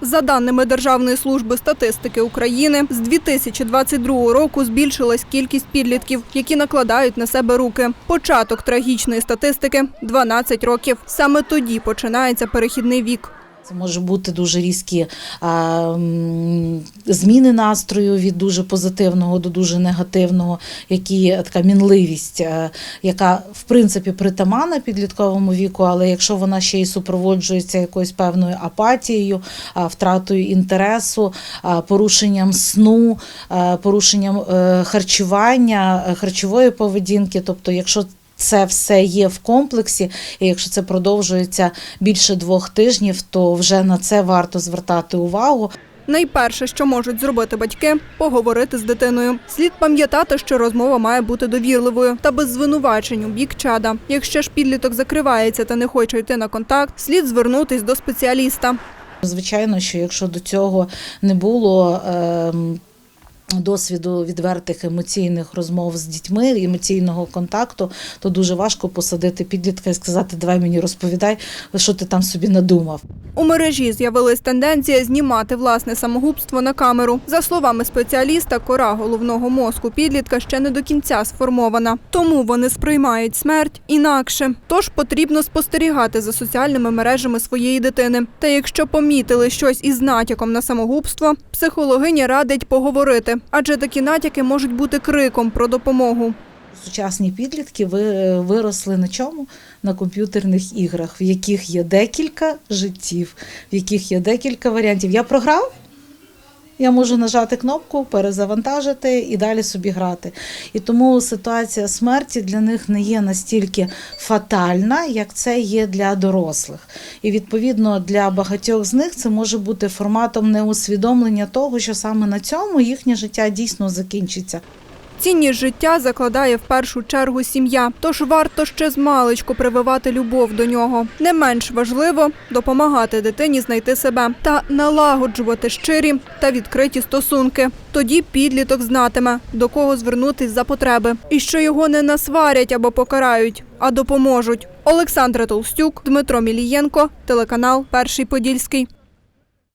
За даними Державної служби статистики України, з 2022 року збільшилась кількість підлітків, які накладають на себе руки. Початок трагічної статистики 12 років. Саме тоді починається перехідний вік. Це може бути дуже різкі зміни настрою від дуже позитивного до дуже негативного, які така мінливість, е, яка в принципі притаманна підлітковому віку, але якщо вона ще й супроводжується якоюсь певною апатією, втратою інтересу, порушенням сну, порушенням е, харчування, е, харчової поведінки, тобто, якщо це все є в комплексі, і якщо це продовжується більше двох тижнів, то вже на це варто звертати увагу. Найперше, що можуть зробити батьки поговорити з дитиною. Слід пам'ятати, що розмова має бути довірливою та без звинувачень у бік чада. Якщо ж підліток закривається та не хоче йти на контакт, слід звернутись до спеціаліста. Звичайно, що якщо до цього не було. ем, Досвіду відвертих емоційних розмов з дітьми, емоційного контакту, то дуже важко посадити підлітка і сказати, давай мені розповідай, що ти там собі надумав. У мережі з'явилась тенденція знімати власне самогубство на камеру. За словами спеціаліста, кора головного мозку підлітка ще не до кінця сформована, тому вони сприймають смерть інакше. Тож потрібно спостерігати за соціальними мережами своєї дитини. Та якщо помітили щось із натяком на самогубство, психологиня радить поговорити, адже такі натяки можуть бути криком про допомогу. Сучасні підлітки ви- виросли на чому? На комп'ютерних іграх, в яких є декілька життів, в яких є декілька варіантів. Я програв, я можу нажати кнопку, перезавантажити і далі собі грати. І тому ситуація смерті для них не є настільки фатальна, як це є для дорослих. І відповідно для багатьох з них це може бути форматом неусвідомлення того, що саме на цьому їхнє життя дійсно закінчиться. Цінність життя закладає в першу чергу сім'я, тож варто ще з прививати любов до нього. Не менш важливо допомагати дитині знайти себе та налагоджувати щирі та відкриті стосунки. Тоді підліток знатиме, до кого звернутись за потреби, і що його не насварять або покарають, а допоможуть. Олександра Толстюк, Дмитро Мілієнко, телеканал Перший Подільський.